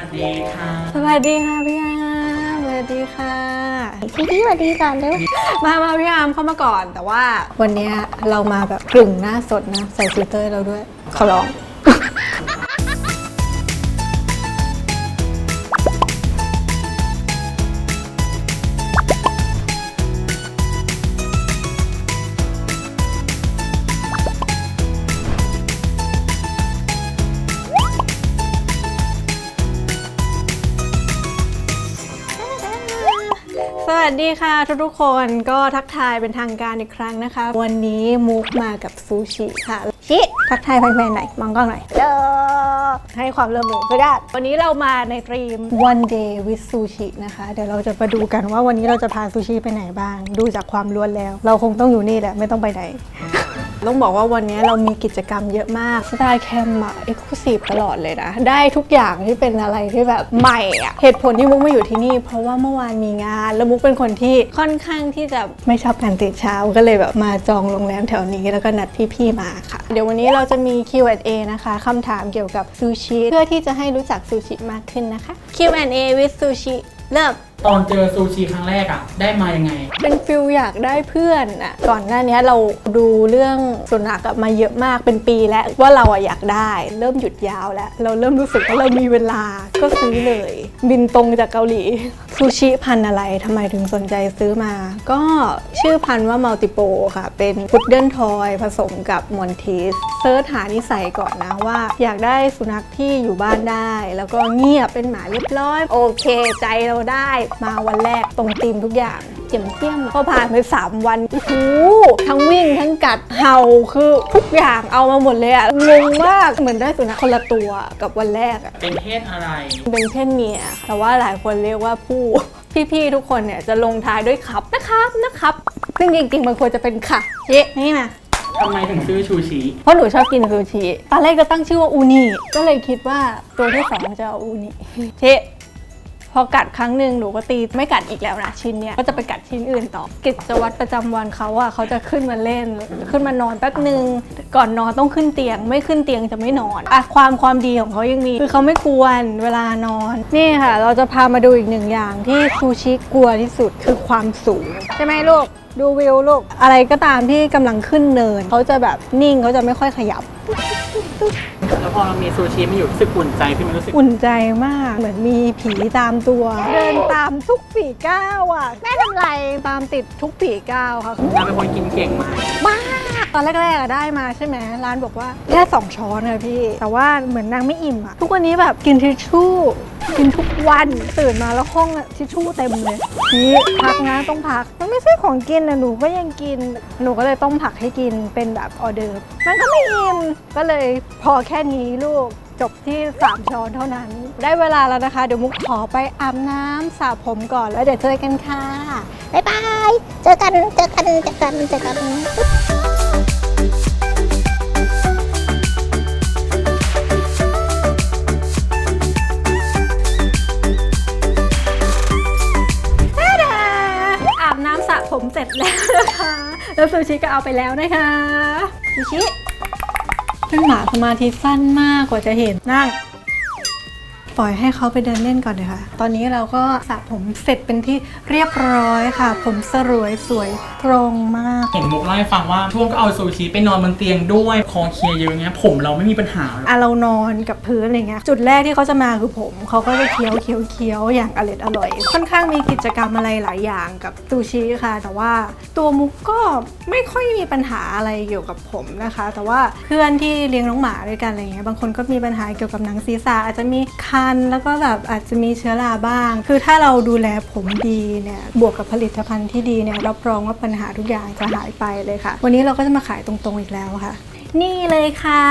วัสดีค่ะ สวัสดีค่ะพี่อาร์มสวัสดีค่ะพี่พี่สวัสดีก่อนเร็วมามาพี่อาร์มเข้ามาก่อน แต่ว่าวันเนี้ยเรามาแบบกลึ่งหน้าสดนะ ใส่ฟิลเตอร์เราด้วยขอร้อง วัสดีค่ะทุกๆคนก็ทักทายเป็นทางการอีกครั้งนะคะ วันนี้มุกมากับซูชิค่ะชิทักทายแฟนๆหน่อยมองกล้องหน่อยเด้อให้ความร่วมมือก็ได้วันนี้เรามาในตรีม one day with sushi นะคะ เดี๋ยวเราจะมาดูกันว่าวันนี้เราจะพาซูชิไปไหนบ้าง ดูจากความล้วนแล้ว เราคงต้องอยู่นี่แหละไม่ต้องไปไหน ต้องบอกว่าวันนี้เรามีกิจกรรมเยอะมากสไตล์แคมป์อะเอ็กซ์คลูซีฟตลอดเลยนะ ได้ทุกอย่างที่เป็นอะไรที่แบบใหม่อะเหตุผลที่มุกมาอยู่ที่นี่ เพราะว่าเมื่อวานมีงาน แล้วมุกเป็นคนที่ค่อนข้างที่จะไม่ชอบการตื่นเช้าก็เลยแบบมาจองโรงแรมแถวนี้แล้วก็นัดพี่ๆมาค่ะ เดี๋ยววันนี้เราจะมี Q&A นะคะคำถามเกี่ยวกับซูชิเพื่อที่จะให้รู้จักซูชิมากขึ้นนะคะ Q&A with sushi เริ่ม ตอนเจอซูชิครั้งแรกอะได้มายังไง เป็นฟิลอยากได้เพื่อนอะก่อนหน้านี้เราดูเรื่องสุนัขอะมาเยอะมากเป็นปีแล้วว่าเราอะอยากได้ เริ่มหยุดยาวแล้ว เราเริ่มรู้สึกว่าเรามีเวลาก็ซื้อเลย บินตรงจากเกาหลีซูชิพันธุ์อะไรทำไมถึงสนใจซื้อมา ก็ชื่อพันธุ์ว่ามัลติโปค่ะ เป็นพุดเดิ้ลทอยผสมกับมอนทีสเซิร์ชหานิสัยก่อนนะว่า อยากได้สุนัขที่อยู่บ้านได้ แล้วก็เงียบเป็นหมาเรียบร้อย โอเคใจเราได้มาวันแรกตรงตีมทุกอย่างเจียมเจียมพอผ่านไป 3 วันโอ้โหทั้งวิ่งทั้งกัดเห่าคือทุกอย่างเอามาหมดเลยอะงงมากเหมือนได้สุนัขคนละตัวกับวันแรกอะเป็นเพศอะไร เป็นเพศเมียค่ะแต่ว่าหลายคนเรียกว่าผู้พี่ๆทุกคนเนี่ยจะลงท้ายด้วยครับนะครับนะครับซึ่งจริงๆมันควรจะเป็นค่ะเย้นี่นะทำไมถึงซื้อชูชิ เพราะหนูชอบกินซูชิ ตอนแรกจะตั้งชื่อว่าอูนิ ก็เลยคิดว่าตัวที่สองจะเอาอูนิเชะ พอกัดครั้งหนึ่งหนูก็ตีไม่กัดอีกแล้วนะชิ้นเนี้ยก็จะไปกัดชิ้นอื่นต่อ กิจวัตรประจำวันเขาอะเขาจะขึ้นมาเล่น ขึ้นมานอนแป๊บหนึ่งก่อนนอนต้องขึ้นเตียง ไม่ขึ้นเตียงจะไม่นอนอะความความดีของเขายังมีคือเขาไม่กวนเวลานอนนี่ค่ะ เราจะพามาดูอีกหนึ่งอย่างที่ซูชิกลัวที่สุดคือความสูงใช่ไหมลูกดูวิวลูกอะไรก็ตามที่กำลังขึ้นเนินเขาจะแบบนิ่งเขาจะไม่ค่อยขยับ แล้วพอเรามีซูชิมาอยู่รู้สึกอุ่นใจขึ้นไหมรู้สึกอุ่นใจมากเหมือนมีผีตามตัว เดินตามทุกฝีก้าวอะแม่ทำไรตามติดทุกฝีก้าวค่ะนางเป็นคนกินเก่งมากมาก ตอนแรกๆอะได้มาใช่ไหมร้านบอกว่าแค่สองช้อนเลยพี่ แต่ว่าเหมือนนางไม่อิ่มอะทุกวันนี้แบบกินทิชชู่ กินทุกวันตื่นมาแล้วห้องอะทิชชู่เต็มเลยนี่พักนะต้องพัก มันไม่ใช่ของกินนะหนูก็ยังกิน หนูก็เลยต้มผักให้กินเป็นแบบออเดิร์ฟมันก็ไม่อิ่มก็เลยพอแค่นี้ลูกจบที่ 3 ช้อนเท่านั้น ได้เวลาแล้วนะคะ เดี๋ยวมุกขอไปอาบน้ำสระผมก่อนแล้วเดี๋ยวเจอกันค่ะ บ๊ายบาย เจอกัน เจอกัน เจอกัน เจอกัน แล้วนะคะแล้วซูชิก็เอาไปแล้วนะคะซูชิเป็นหมาสมาธิสั้นมากกว่าจะเห็นนั่ง ปล่อยให้เขาไปเดินเล่นก่อนเลยค่ะ ตอนนี้เราก็สระผมเสร็จเป็นที่เรียบร้อยค่ะ ผมสรวยสวยตรงมาก เห็นมุกเล่าให้ฟังว่าช่วงก็เอาซูชิไปนอนบนเตียงด้วยคอเคลียร์เยอะเงี้ยผมเราไม่มีปัญหาหรอกอะเรานอนกับพื้นอะไรเงี้ยจุดแรกที่เขาจะมาคือผมเขาก็จะเคี้ยวเคี้ยวเคี้ยวอย่างอร่อยอร่อย ค่อนข้างมีกิจกรรมอะไรหลายอย่างกับซูชิค่ะ แต่ว่าตัวมุกก็ไม่ค่อยมีปัญหาอะไรเกี่ยวกับผมนะคะ แต่ว่าเพื่อนที่เลี้ยงน้องหมาด้วยกันอะไรเงี้ยบางคนก็มีปัญหาเกี่ยวกับหนังศีรษะอาจจะมีคัน แล้วก็แบบอาจจะมีเชื้อราบ้าง คือถ้าเราดูแลผมดีเนี่ยบวกกับผลิตภัณฑ์ที่ดีเนี่ยรับรองว่าปัญหาทุกอย่างจะหายไปเลยค่ะ วันนี้เราก็จะมาขายตรงๆอีกแล้วค่ะนี่เลยค่ะ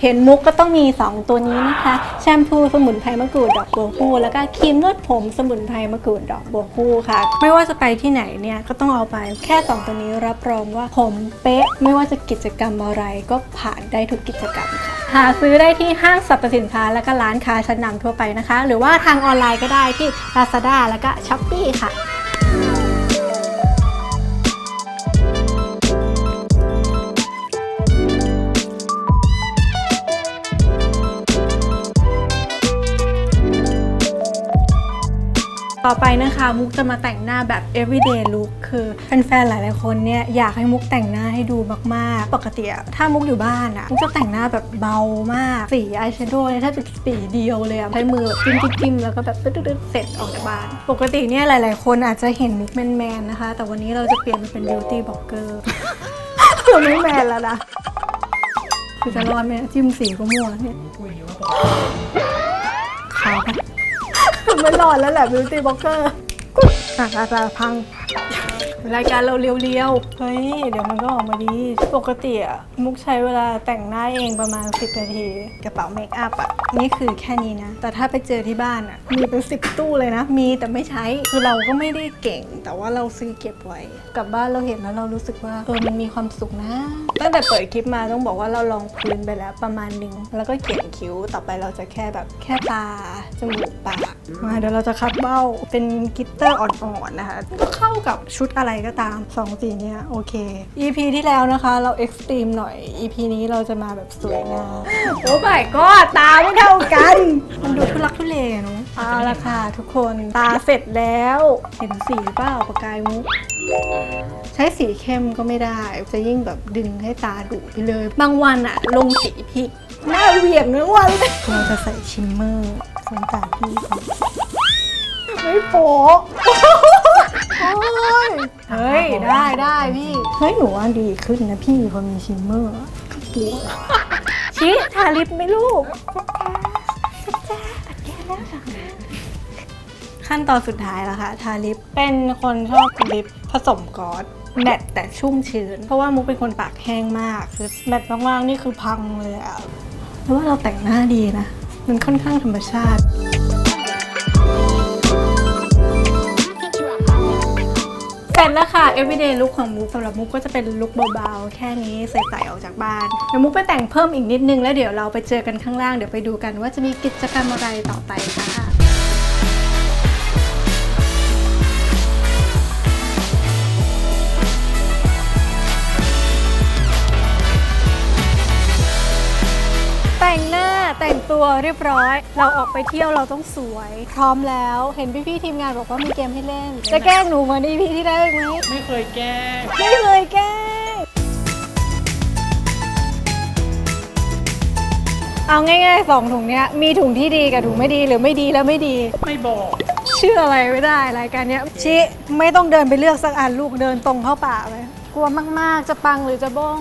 เห็นมุกก็ต้องมี 2 ตัวนี้นะคะ แชมพูสมุนไพรมะกรูดดอกบัวคู่แล้วก็ครีมนวดผมสมุนไพรมะกรูดดอกบัวคู่ค่ะ ไม่ว่าจะไปที่ไหนเนี่ยก็ต้องเอาไปแค่ 2 ตัวนี้รับรองว่าผมเป๊ะ ไม่ว่าจะกิจกรรมอะไรก็ผ่านได้ทุกกิจกรรมค่ะ หาซื้อได้ที่ห้างสรรพสินค้า และก็ร้านค้าชั้นนำทั่วไปนะคะ หรือว่าทางออนไลน์ก็ได้ที่ Lazada แล้วก็ Shopee ค่ะ ต่อไปนะคะมุกจะมาแต่งหน้าแบบ everyday look คือแฟนๆหลายๆคนเนี่ยอยากให้มุกแต่งหน้าให้ดูมากๆ ปกติอะถ้ามุกอยู่บ้านอะมุกจะแต่งหน้าแบบเบามาก สีอายแชโดว์เนี่ยถ้าจะสีเดียวเลยอะใช้มือแบบจิ้มจิ้มจิ้มแล้วก็แบบตึ๊ดๆเสร็จออกจากบ้าน ปกติเนี่ยหลาย ๆ คนอาจจะเห็นมุกแมนๆนะคะ แต่วันนี้เราจะเปลี่ยนมาเป็น beauty blogger เราไม่แมนแล้วนะคือจะรอดไหมจิ้มสีก็มั่วเนี่ยพูดอย่างนี้ว่าขาวไปไม่รอดแล้วแหละ beauty blogger อะอาจจะพัง รายการเราเรียวๆ เฮ้ย เดี๋ยวมันก็ออกมาดี ปกติอะมุกใช้เวลาแต่งหน้าเองประมาณ 10 นาที กระเป๋าเมคอัพอะนี่คือแค่นี้นะ แต่ถ้าไปเจอที่บ้านอะมีเป็น 10 ตู้เลยนะ มีแต่ไม่ใช้ คือเราก็ไม่ได้เก่ง แต่ว่าเราซื้อเก็บไว้ กลับบ้านเราเห็นแล้วเรารู้สึกว่า เออ มันมีความสุขนะ ตั้งแต่เปิดคลิปมาต้องบอกว่าเราลองพื้นไปแล้วประมาณหนึ่งแล้วก็เขียนคิ้ว ต่อไปเราจะแค่แบบแค่ตา จมูก ปาก มาเดี๋ยวเราจะคัดเบ้าเป็นกลิตเตอร์อ่อนๆนะคะก็เข้ากับชุดอะไรก็ตามสองสีเนี้ยโอเค EP ที่แล้วนะคะเราเอ็กซ์ตรีมหน่อย EP นี้เราจะมาแบบสวยงามโอ้ my god ตาไม่เท่ากัน มันดูทุลักทุเลเนอะเอาละค่ะทุกคนตาเสร็จแล้ว เห็นสีเปล่าประกายมุกใช้สีเข้มก็ไม่ได้ จะยิ่งแบบดึงให้ตาดุไปเลย บางวันอะลงสีผิดหน้าเหวี่ยงทั้งวันเลยเราจะใส่ชิมเมอร์ สงตาพี่เขาไม่โป๊ะโอ้ยเฮ้ย ได้ได้พี่ เฮ้ยหนูว่าดีขึ้นนะพี่พอมีชิมเมอร์อะกลัวชี้ทาลิปไหมลูก ขั้นตอนสุดท้ายแล้วค่ะ ทาลิปเป็นคนชอบลิปผสมกอสแมตต์แต่ชุ่มชื้น เพราะว่ามุกเป็นคนปากแห้งมาก คือแมตต์มากๆนี่คือพังเลยอะเพราะว่าเราแต่งหน้าดีนะ มันค่อนข้างธรรมชาติ เสร็จแล้วค่ะ everyday look ของมุกสำหรับมุกก็จะเป็นลุคเบาๆ แค่นี้ใส่ๆออกจากบ้านเดี๋ยวมุกไปแต่งเพิ่มอีกนิดนึงแล้วเดี๋ยวเราไปเจอกันข้างล่างเดี๋ยวไปดูกันว่าจะมีกิจกรรมอะไรต่อไปค่ะ ต่งตัวเรียบร้อย เราออกไปเที่ยวเราต้องสวย พร้อมแล้ว เห็นพี่ๆทีมงานบอกว่ามีเกมให้เล่น จะแกล้งหนูเหมือนอีพีที่ได้ไหมไม่เคยแก้ไม่เคยแกล้งเอาง่ายๆสองถุงเนี้ยมีถุงที่ดีกับถุงไม่ดีหรือไม่ดีแล้วไม่ดี ไม่บอกเชื่ออะไรไม่ได้รายการเนี้ยชิไม่ต้องเดินไปเลือกสักอันลูกเดินตรงเข้าป่าไปกลัวมากๆจะปังหรือจะบ้อง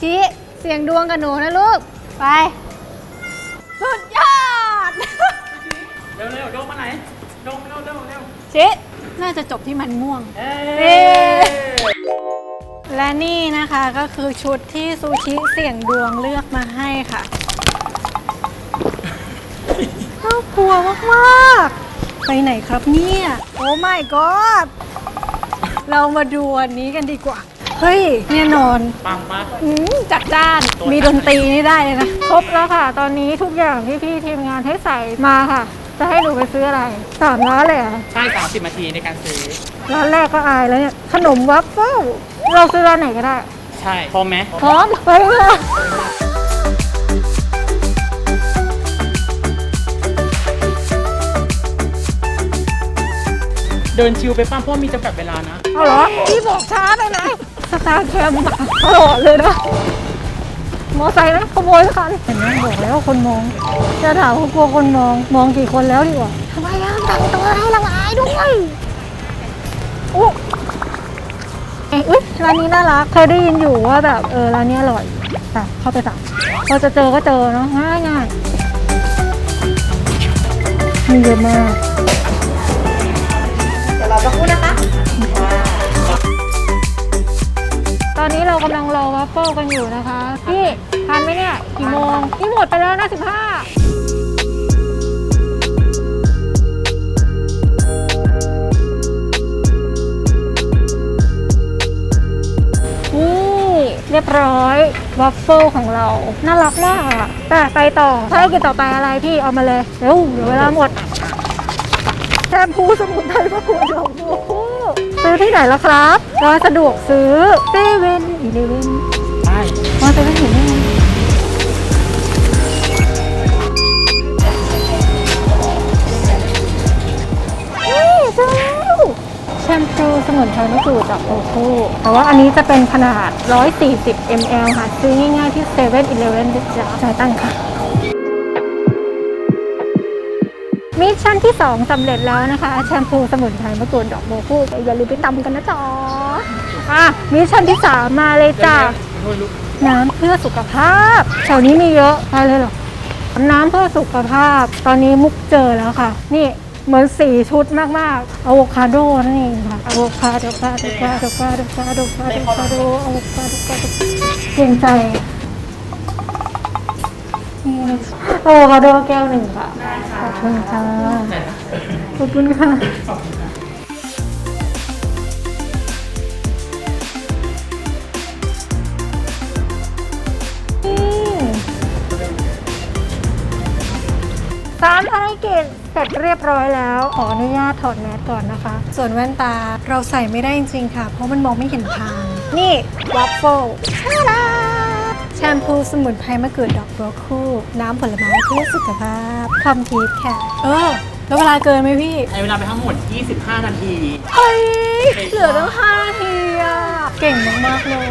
ชิเสียงดวงกับหนูนะลูกไป สุดยอด เร็วเร็วโดงมาไหนโดงเร็วเร็วเร็วชิน่าจะจบที่มันม่วง เอ้เย้ ยและนี่นะคะก็คือชุดที่ซูชิเสี่ยงดวงเลือกมาให้ค่ะ น่ากลัวมากๆ ไปไหนครับเนี่ย โอ้ my god เรามาดูอันนี้กันดีกว่า เฮ้ยแน่นอนปังปะ อืมจัดจ้าน มีดนตรีนี่ได้เลยนะ ครบแล้วค่ะ ตอนนี้ทุกอย่างที่พี่ทีมงานให้ใส่มาค่ะ จะให้หนูไปซื้ออะไรสามร้านเลยเหรอใช่สามสิบนาทีในการซื้อ ร้านแรกก็อายแล้วเนี่ย ขนมวัฟเฟิลเราซื้อร้านไหนก็ได้ ใช่พร้อมไหมพร้อมไปเลยเดินชิวไปป้าเพราะว่ามีจำกัดเวลานะ เอาเหรอพี่บอกช้าไปไหนส ตาร์แคมตลอดเลยนะ มอไซค์นะขโมยสักคันเห็นไหมบอกแล้วคนมอง จะถามว่ากลัวคนมอง มองกี่คนแล้วดีกว่าทำไมอะแต่งตัวให้ละอายด้วยอุ๊ยเอ้ยอุ๊ยร้านนี้น่ารัก เคยได้ยินอยู่ว่าแบบเออร้านนี้อร่อยแต่เข้าไปสั่งพอจะเจอก็เจอเนาะง่ายง่ายมีเยอะมากตอนนี้ เรากำลังรอวัฟเฟิลกันอยู่นะคะ พี่ทันไหมเนี่ยกี่โมงนี่หมดไปแล้วนะ15นี่เรียบร้อยวัฟเฟิลของเรา น่ารักมากอะแต่ไปต่อภารกิจต่อไปอะไรพี่เอามาเลย เร็วเดี๋ยวเวลาหมดแชมพูสมุนไพรมะกรูดดอกบัวคู่ ซื้อที่ไหนล่ะครับร้านสะดวกซื้อเซเว่นอีเลเว่นใช่มาเซเว่นอีเลเว่นนี่เสื้อพูสมุนไพรมะกรูดจากโอคูแต่ว่าอันนี้จะเป็นขนาด 140 ml ค่ะซื้อง่ายๆที่7 e เ e ่ e อนะจ๊ะจ่ายตังค่ะ มิชชั่นที่ 2สำเร็จแล้วนะคะ แชมพูสมุนไพรมะกรูดดอกโบคู่อย่าลืมไปตำกันนะจ๊ะอะมิชชั่นที่ 3 มาเลยจ้ะน้ำเพื่อสุขภาพแถวนี้มีเยอะไปเลยเหรอน้ำเพื่อสุขภาพ ตอนนี้มุกเจอแล้วค่ะ นี่เหมือนสีชุดมากๆอะโวคาโดนั่นเองค่ะอะโวคาโดคาโดคาโดคาโดคาโดคาโดคาโดอะโวคาโดคาโดเกรงใจ นี่อะโวคาโดแก้วหนึ่งค่ะ ขอบคุณค่ะ ขอบคุณค่ะ สามภารกิจเสร็จเรียบร้อยแล้ว ขออนุญาตถอดแมสก่อนนะคะ ส่วนแว่นตาเราใส่ไม่ได้จริงๆค่ะ เพราะมันมองไม่เห็นทาง นี่วัฟเฟิล แชมพูสมุนไพรมะกรูดดอกบัวคู่ น้ำผลไม้เพื่อสุขภาพคอมพีทค่ะ เออ แล้วเวลาเกินไหมพี่ใช้เวลาไปทั้งหมด 25 นาที เฮ้ย เหลือตั้งห้านาทีอะเก่งมากๆเลย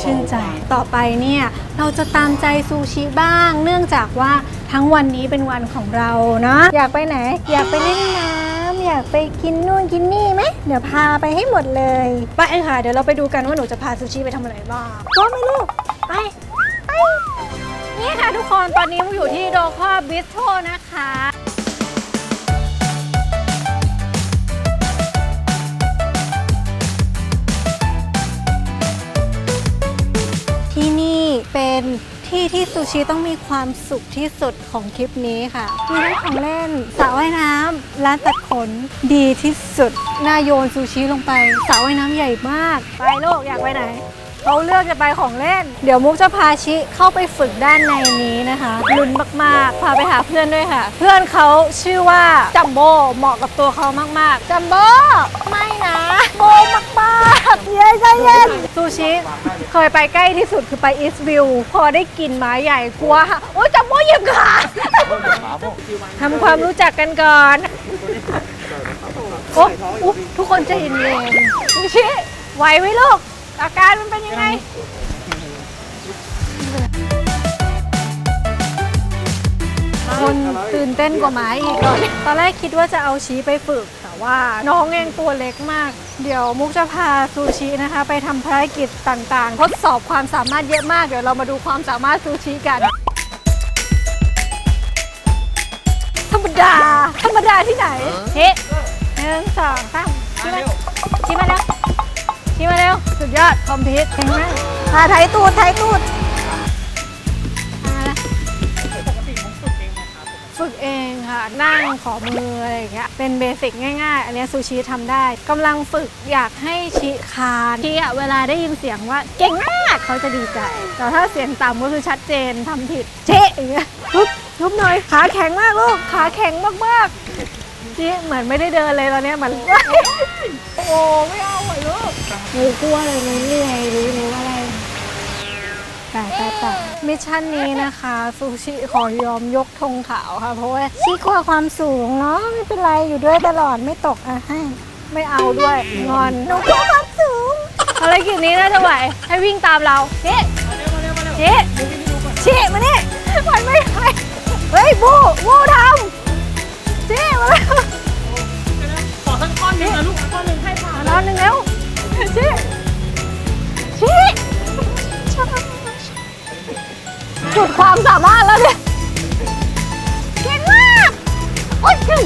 ชื่นใจ ต่อไปเนี่ย เราจะตามใจซูชิบ้าง เนื่องจากว่าทั้งวันนี้เป็นวันของเราเนาะอยากไปไหน อยากไปเล่นน้ำอยากไปกินนู่นกินนี่ไหมเดี๋ยวพาไปให้หมดเลย ไปค่ะ เดี๋ยวเราไปดูกันว่าหนูจะพาซูชิไปทำอะไรบ้างก็ไม่ลูกไปไป นี่ค่ะทุกคนตอนนี้มุกอยู่ที่โดคอบิสโทนะคะที่นี่เป็นที่ที่ซูชิต้องมีความสุขที่สุดของคลิปนี้ค่ะมีทั้งของเล่นสระว่ายน้ำร้านตัดขนดีที่สุดน่าโยนซูชิลงไปสระว่ายน้ำใหญ่มาก ไปโลกอยากไปไหน เขาเลือกจะไปของเล่น เดี๋ยวมุกจะพาชิเข้าไปฝึกด้านในนี้นะคะลุ้นมากๆ พาไปหาเพื่อนด้วยค่ะ เพื่อนเขาชื่อว่าจัมโบเหมาะกับตัวเขามากๆ จัมโบไม่นะโบมากๆเย้ใจเย็นซูชิเคยไปใกล้ที่สุดคือไปอีสต์วิวพอได้กลิ่นไม้ใหญ่กลัวค่ะโอ้ยจัมโบเหยียบขาทำความรู้จักกันก่อนโอ้อุ๊ยทุกคนใจเย็นๆซูชิไหวไหมลูก อาการมันเป็นยังไง คนตื่นเต้นกว่าหมาอีกเลยตอนแรกคิดว่าจะเอาชี้ไปฝึก แต่ว่าน้องเองตัวเล็กมาก เดี๋ยวมุกจะพาซูชินะคะ ไปทำภารกิจต่างๆ ทดสอบความสามารถเยอะมาก เดี๋ยวเรามาดูความสามารถซูชิกัน ธรรมดา ธรรมดาที่ไหน เฮ้หนึ่งสองสามชี้มาชี้มาแล้ว ชี้มาแล้วสุดยอด คอมพิวเก่งมากพาไทยตูดไทยตูดฝึกเองค่ะ นั่งขอมืออะไรอย่างเงี้ยเป็นเบสิกง่าย ๆ อันนี้ซูชิทำได้กำลังฝึกอยากให้ชิคานชิอะเวลาได้ยินเสียงว่าเก่งมากเขาจะดีใจ แต่ถ้าเสียงต่ำก็คือชัดเจนทำผิดเจ๊อย่างเงี้ยปุ๊บยุบหน่อยขาแข็งมากลูกขาแข็งมากๆชิเหมือนไม่ได้เดินเลยตอนนี้เหมันโอ้ไม่เอา อะลูกหนูกลัวเลยหนูเหนื่อยหรือหนูอะไรแต่แต่แต่มิชชั่นนี้นะคะซูชิขอยอมยกธงขาวค่ะ เพราะว่าชิกลัวความสูงเนาะไม่เป็นไรอยู่ด้วยตลอดไม่ตกอะให้ไม่เอาด้วยงอนหนูกลัวความสูงภารกิจนี้น่าจะไหวให้วิ่งตามเราเจ๊เจ๊เจ๊มานี่มันไม่ไหวเฮ้ยบูบูทำเจ๊มาแล้วขอสักข้อนหนึงนะลูกข้อนหนึงให้ผ่านนอนหนึ่งแล้ว เจ๊เจ๊จุดความสามารถแล้วเนี่ยเก่งมากโอ๊ยจึง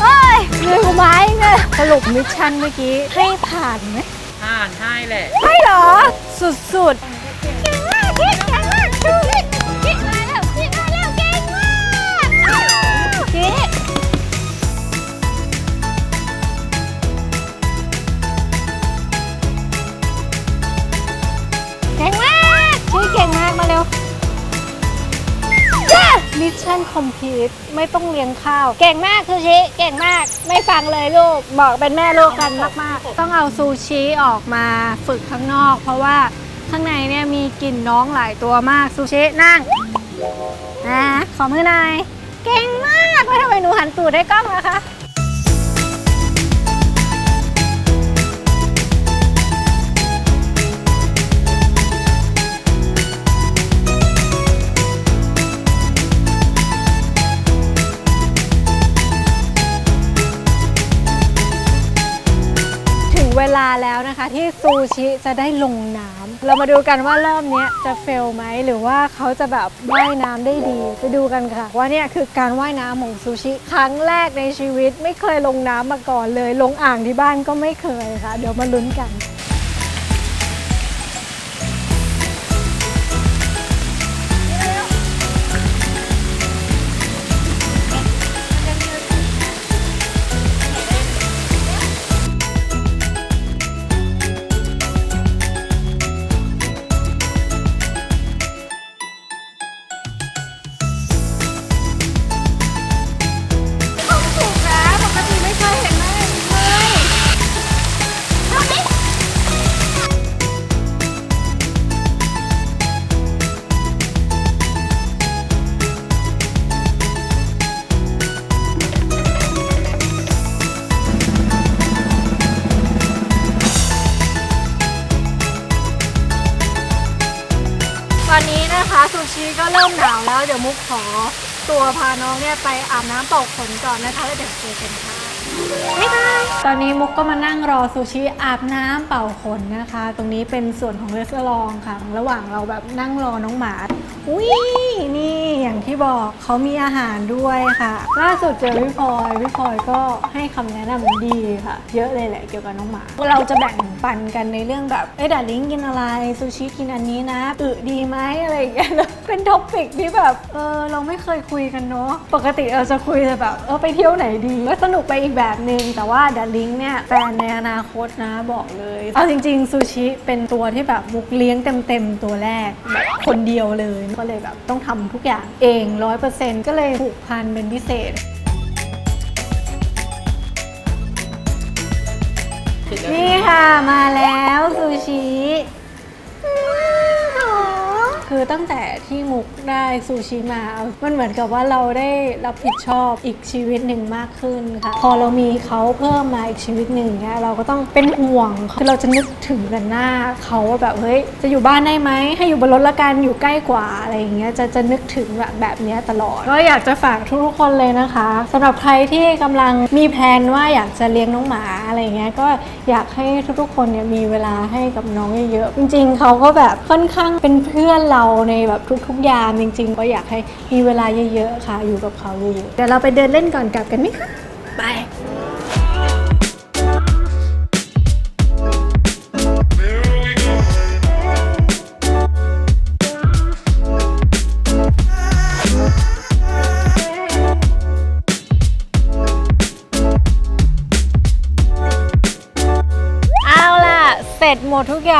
เอ้ยเหนื่อยกว่าไม้เนี่ยสรุปมิชชั่นเมื่อกี้ให้ผ่านไหมผ่านให้แหละ ไม่เหรอ สุดๆเก่งมากเก่ง กชื่อเก่งมากมาเร็วมิชชั่นคอมพลีทไม่ต้องเลี้ยงข้าว เก่งมากซูชิเก่งมาก ไม่ฟังเลยลูก บอกเป็นแม่ลูกกันมาก ๆ ต้องเอาซูชิออกมาฝึกข้างนอก เพราะว่าข้างในเนี่ยมีกลิ่นน้องหลายตัวมากซูชินั่งนะขอมือหน่อยเก่งมากแล้วทำไมหนูหันตูดได้กล้องล่ะคะ วลาแล้วนะคะที่ซูชิจะได้ลงน้ำเรามาดูกันว่ารอบนี้จะเฟลไหมหรือว่าเขาจะแบบว่ายน้ำได้ดี ไปดูกันค่ะ ว่าเนี่ยคือการว่ายน้ำของซูชิ ครั้งแรกในชีวิตไม่เคยลงน้ำมาก่อนเลย ลงอ่างที่บ้านก็ไม่เคยค่ะ เดี๋ยวมาลุ้นกัน ริ่มหนาวแล้ว เดี๋ยวมุกขอตัวพาน้องเนี่ยไปอาบน้ำเป่าขนก่อนนะคะแล้วเดี๋ยวเจอกันค่ะบ๊ายบายตอนนี้มุกก็มานั่งรอซูชิอาบน้ำเป่าขนนะคะ ตรงนี้เป็นส่วนของเรสลองค่ะ ระหว่างเราแบบนั่งรอน้องหมาอุ้ยนี่อย่างที่บอกเขามีอาหารด้วยค่ะ ล่าสุดเจอพี่พลอยพี่พลอยก็ให้คำแนะนำดีค่ะ เยอะเลยแหละเกี่ยวกับน้องหมา เราจะแบ่งปันกันในเรื่องแบบเอ้ยดาลิงกินอะไรซูชิกินอันนี้นะอึดีไหมอะไรอย่างเงี้ยเป็นท็อปิกที่แบบเออเราไม่เคยคุยกันเนาะปกติเราจะคุยแต่แบบเออไปเที่ยวไหนดีก็สนุกไปอีกแบบนึงแต่ว่าดาลิงเนี่ยแฟนในอนาคตนะบอกเลยเอาจริงๆซูชิเป็นตัวที่แบบมุกเลี้ยงเต็มๆตัวแรกแบบคนเดียวเลยก็เลยแบบต้องทำทุกอย่างเองร้อยเปอร์เซ็นต์ก็เลยผูกพันเป็นพิเศษ นี่ค่ะมาแล้วซูชิอืมหอม คือตั้งแต่ที่มุกได้ซูชิมา มันเหมือนกับว่าเราได้รับผิดชอบอีกชีวิตหนึ่งมากขึ้นค่ะ พอเรามีเขาเพิ่มมาอีกชีวิตหนึ่งเนี่ยเราก็ต้องเป็นห่วงคือเราจะนึกถึงกันหน้าเขาว่าแบบเฮ้ยจะอยู่บ้านได้ไหมให้อยู่บนรถละกันอยู่ใกล้กว่าอะไรอย่างเงี้ยจะจะนึกถึงแบบแบบเนี้ยตลอด ก็อยากจะฝากทุกๆคนเลยนะคะสำหรับใครที่กำลังมีแพลนว่าอยากจะเลี้ยงน้องหมาอะไรเงี้ยก็อยากให้ทุกๆคนเนี่ยมีเวลาให้กับน้องเยอะๆจริง ๆเขาก็แบบค่อนข้างเป็นเพื่อนเราในแบบทุกๆยามจริง ๆ ก็อยากให้มีเวลาเยอะๆค่ะ อยู่กับเขาเยอะๆเดี๋ยวเราไปเดินเล่นก่อนกลับกันไหมคะไป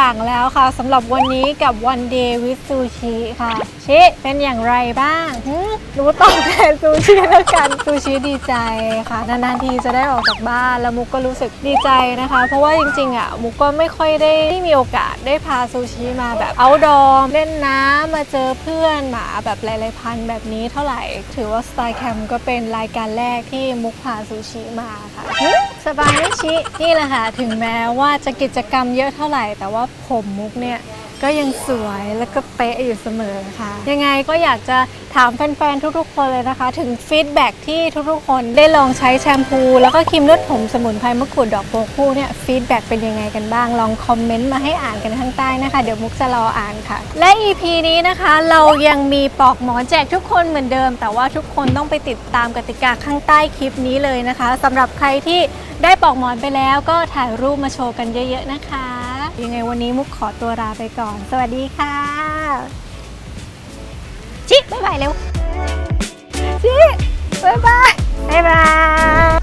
อย่างแล้วค่ะสำหรับวันนี้กับ One Day with Sushi ค่ะชิเป็นอย่างไรบ้างหึรู้ตอบแทนซูชิแล้วกันซูชิดีใจค่ะ นานๆทีจะได้ออกจากบ้านแล้วมุกก็รู้สึกดีใจนะคะ เพราะว่าจริงๆอะมุกก็ไม่ค่อยได้มีโอกาสได้พาซูชิมาแบบเอาดอมเล่นน้ำมาเจอเพื่อนหมาแบบหลายๆพันแบบนี้เท่าไหร่ ถือว่า Style Cam ก็เป็นรายการแรกที่มุกพาซูชิมาค่ะสบายนะชินี่แหละค่ะ ถึงแม้ว่าจะกิจกรรมเยอะเท่าไหร่ แต่ว่าผมมุกเนี่ย ก็ยังสวยแล้วก็เป๊ะอยู่เสมอค่ะ ยังไงก็อยากจะถามแฟนๆ ทุกๆ คนเลยนะคะ ถึงฟีดแบ็กที่ทุกๆ คนได้ลองใช้แชมพู แล้วก็ครีมนวดผมสมุนไพรมะกรูดดอกโบคู่เนี่ยฟีดแบ็กเป็นยังไงกันบ้าง ลองคอมเมนต์มาให้อ่านกันข้างใต้นะคะ เดี๋ยวมุกจะรออ่านค่ะ และ EP นี้นะคะเรายังมีปลอกหมอนแจกทุกคนเหมือนเดิม แต่ว่าทุกคนต้องไปติดตามกติกาข้างใต้คลิปนี้เลยนะคะสำหรับใครที่ได้ปลอกหมอนไปแล้วก็ถ่ายรูปมาโชว์กันเยอะ ๆ นะคะ ยังไงวันนี้มุกขอตัวลาไปก่อน สวัสดีค่ะ ชิบ๊ายบายเร็ว ชิบ๊ายบายบ๊ายบาย